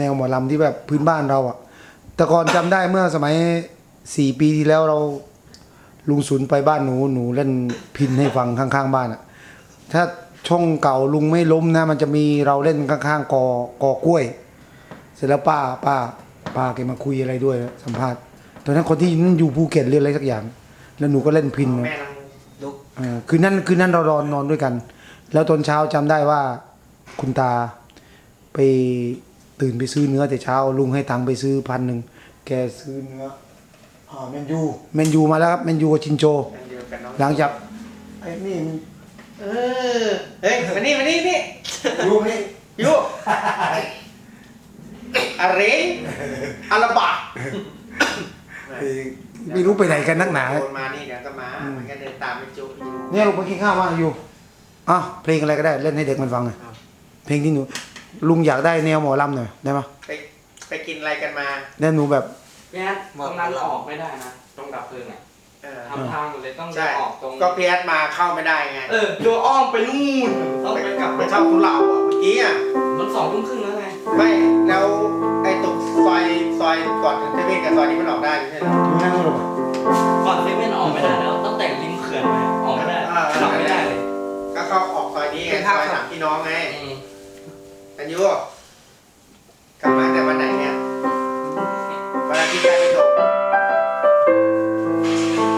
แนวหมอลำที่แบบพื้นบ้านเราอะแต่ก่อนจำได้เมื่อสมัยสี่ปีที่แล้วเราลุงศูนย์ไปบ้านหนูหนูเล่นพินให้ฟังข้างๆบ้านอะถ้าช่องเก่าลุงไม่ล้มนะมันจะมีเราเล่นข้างๆกอกอกล้วย เสร็จแล้วป้าป้าป้าแกมาคุยอะไรด้วยสัมภาษณ์ตอนนั้นคนที่นั่นอยู่ภูเก็ตเรียนอะไรสักอย่าง แล้วหนูก็เล่นพินแม่ลองลุกเออคืนนั้นคืนนั้นเรานอนนอนด้วยกัน แล้วตอนเช้าจำได้ว่าคุณตาไป ตื่นไปซื้อเนื้อแต่เช้าลุงให้ตังค์ไปซื้อพันหนึ่งแกซื้อเนื้ออ่าแมนยูแมนยูมาแล้วครับแมนยูกับชินโจอันเดียวกันน้องหลังจากไอ้นี่มันเออเฮ้ยมานี่มานี่นี่ยูนี่ยูอะไรอาราบะไอ้ไม่รู้ไปไหนกันนักหนาโดนมานี่เดี๋ยวก็มามันก็เดินตามไปจุไปอยู่เนี่ยลุงไปกินข้าวมาอยู่อะเพลงอะไรก็ได้เล่นให้เด็กมันฟังหน่อยครับเพลงที่หนู ลุงอยากได้แนวหมอลำหน่อยได้ไหมไปไปกินอะไรกันมาแล้วหนูแบบแม่ตรงนั้นออกไม่ได้นะตรงดับเพลิงอะเออทำทางหมดเลยต้องใช่ออกตรงก็เพียสมาเข้าไม่ได้ไงเออโดยอ้อมไปนู่นต้องไปกลับไปเช่าของเราอะเมื่อกี้อะมันสองทุ่มครึ่งแล้วไงไม่แล้วไอ้ตรงซอยซอยก่อนถึงเทเวศกับซอยนี้มันออกได้ไม่ใช่เหรอดูนั่งดูหรอก่อนเซเว่นออกไม่ได้แล้วตั้งแต่ริมเขื่อนไปออกไม่ได้อ่า ออกไม่ได้เลยก็เข้าออกซอยนี้ไงซอยสามพี่น้องไง อืมกัน ยูกลับมาแต่วันไหนเนี่ยวันอาทิตย์ได้ไปส่ง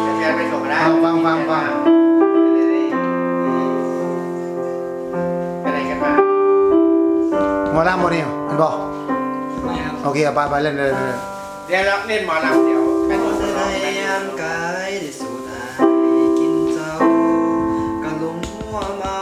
เดี๋ยวพี่แอนไปส่งก็ได้ฟังฟังฟังฟังไปไหนกันมาหมอลำหมดเนี่ยมันบอกไม่ครับโอเคเอาไปไปเล่นเลยเล่นเลยเดี๋ยวเราเล่นหมอลำเดี๋ยวไปเป็นส่งเสน้น่องไปห์ยามกายได้สูดอายกินเจ้าก็ลงหัวเมา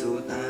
สูดอาย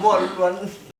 ไม่